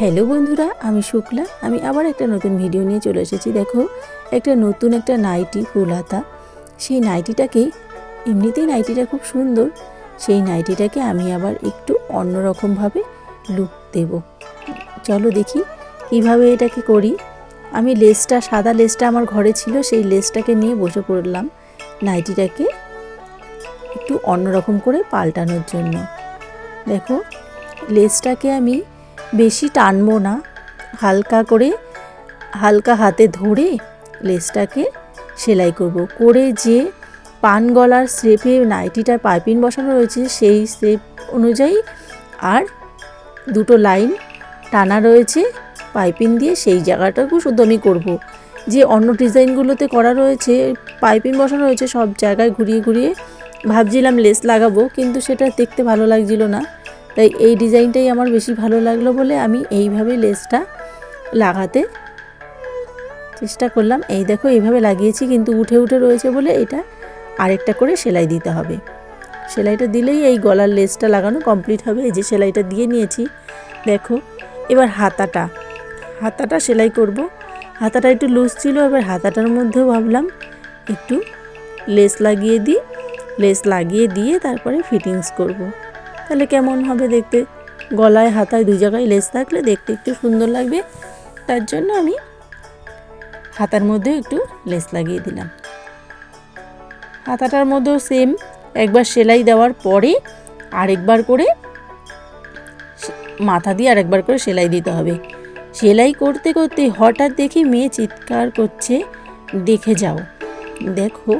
Hello বন্ধুরা, আমি শুক্লা। আমি আবার একটা নতুন ভিডিও নিয়ে চলে এসেছি। দেখো, একটা নতুন একটা নাইটি ফুল হাতা সেই নাইটিটাকে, এমনিতেই নাইটিটা খুব সুন্দর, সেই নাইটিটাকে আমি আবার একটু অন্যরকমভাবে লুক দেব। চলো দেখি কীভাবে এটাকে করি। আমি লেসটা, সাদা লেসটা আমার ঘরে ছিল, সেই লেসটাকে নিয়ে বসে পড়লাম নাইটিটাকে একটু অন্যরকম করে পাল্টানোর জন্য। দেখো, লেসটাকে আমি বেশি টানবো না। হালকা করে, হালকা হাতে ধরে লেসটাকে সেলাই করব। করে যে পান গলার স্রেপে নাইটিটার পাইপিং বসানো রয়েছে, সেই স্রেপ অনুযায়ী আর দুটো লাইন টানা রয়েছে পাইপিং দিয়ে, সেই জায়গাটাকেও শুধু আমি করব। যে অন্য ডিজাইনগুলোতে করা রয়েছে, পাইপিং বসানো রয়েছে, সব জায়গায় ঘুরিয়ে ঘুরিয়ে ভাবছিলাম লেস লাগাবো, কিন্তু সেটা দেখতে ভালো লাগছিল না। তাই এই ডিজাইনটাই আমার বেশি ভালো লাগল বলে আমি এইভাবে লেসটা লাগাতে চেষ্টা করলাম। এই দেখো, এইভাবে লাগিয়েছি কিন্তু উঠে উঠে রয়েছে বলে এটা আরেকটা করে সেলাই দিতে হবে। সেলাইটা দিলেই এই গলার লেসটা লাগানো কমপ্লিট হবে। এই যে সেলাইটা দিয়ে নিয়েছি, দেখো। এবার হাতাটা হাতাটা সেলাই করব। হাতাটা একটু লুজ ছিল, এবার হাতাটার মধ্যেও ভাবলাম একটু লেস লাগিয়ে দিই। লেস লাগিয়ে দিয়ে তারপরে ফিটিংস করব। তাহলে কেমন হবে দেখতে? গলায়, হাতায় দুই জায়গায় লেস থাকলে দেখতে একটু সুন্দর লাগবে। তার জন্য আমি হাতার মধ্যে একটু লেস লাগিয়ে দিলাম। হাতাটার মধ্যেও সেম একবার সেলাই দেওয়ার পরে আরেকবার করে মাথা দিয়ে আরেকবার করে সেলাই দিতে হবে। সেলাই করতে করতে হঠাৎ দেখি মেয়ে চিৎকার করছে। দেখে যাও। দেখো,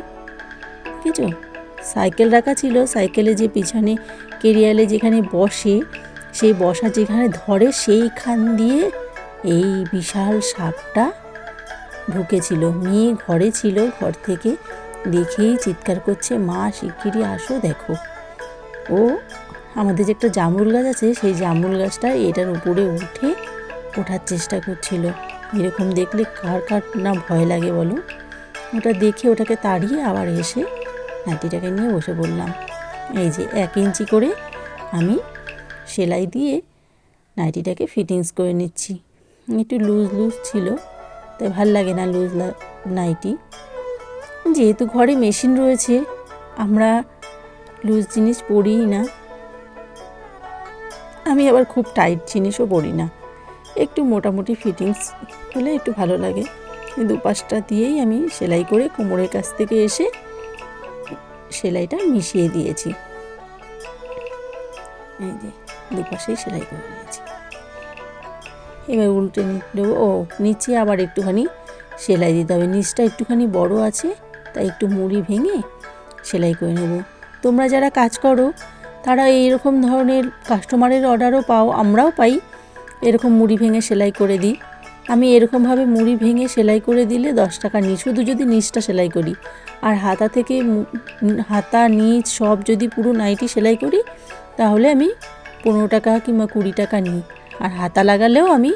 দেখেছ? সাইকেল রাখা ছিল, সাইকেলে যে পিছনে কেরিয়ালে যেখানে বসে, সেই বসা যেখানে ধরে, সেইখান দিয়ে এই বিশাল সাপটা ঢুকেছিল। মেয়ে ঘরে ছিল, ঘর থেকে দেখেই চিৎকার করছে, মা, শিগগিরই আসো, দেখো। ও, আমাদের যে একটা জামরুল গাছ আছে, সেই জামরুল গাছটা এটার উপরে উঠে ওঠার চেষ্টা করছিল। এরকম দেখলে কার কার না ভয় লাগে বলো? ওটা দেখে ওটাকে তাড়িয়ে আবার এসে নাইটিটাকে নিয়ে বসে পড়লাম এই যে এক ইঞ্চি করে আমি সেলাই দিয়ে নাইটিটাকে ফিটিংস করে নিচ্ছি। একটু লুজ লুজ ছিল, তাই ভালো লাগে না লুজ নাইটি। যেহেতু ঘরে মেশিন রয়েছে, আমরা লুজ জিনিস পরিই না। আমি আবার খুব টাইট জিনিসও পরি না। একটু মোটামুটি ফিটিংস হলে একটু ভালো লাগে। দুপাশটা দিয়েই আমি সেলাই করে কোমরের কাছ থেকে এসে সেলাইটা মিশিয়ে দিয়েছি। এই যে, দুপাশেই সেলাই করে নিয়েছি। এবার উল্টে নেব ও, নিচে আবার একটুখানি সেলাই দিতে হবে। নিচটা একটুখানি বড় আছে, তাই একটু মুড়ি ভেঙে সেলাই করে নেব। তোমরা যারা কাজ করো, তারা এইরকম ধরনের কাস্টমারের অর্ডারও পাও, আমরাও পাই। এরকম মুড়ি ভেঙে সেলাই করে দিই। আমি এরকমভাবে মুড়ি ভেঙে সেলাই করে দিলে দশ টাকা নিই, শুধু যদি নিচটা সেলাই করি। আর হাতা থেকে হাতা, নিচ সব যদি পুরো নাইটি সেলাই করি, তাহলে আমি পনেরো টাকা কিংবা কুড়ি টাকা নিই। আর হাতা লাগালেও আমি,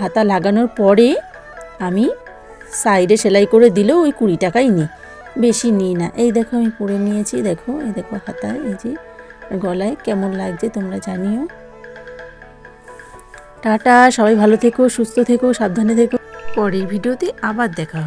হাতা লাগানোর পরে আমি সাইডে সেলাই করে দিলেও ওই কুড়ি টাকাই নিই, বেশি নিই না। এই দেখো আমি পরে নিয়েছি, দেখো, এই দেখো হাতায় এই যে গলায় কেমন লাগছে তোমরা জানিও। টাটা সবাই ভালো থেকো সুস্থ থেকো সাবধানে থেকো। পরের ভিডিওতে আবার দেখা হবে।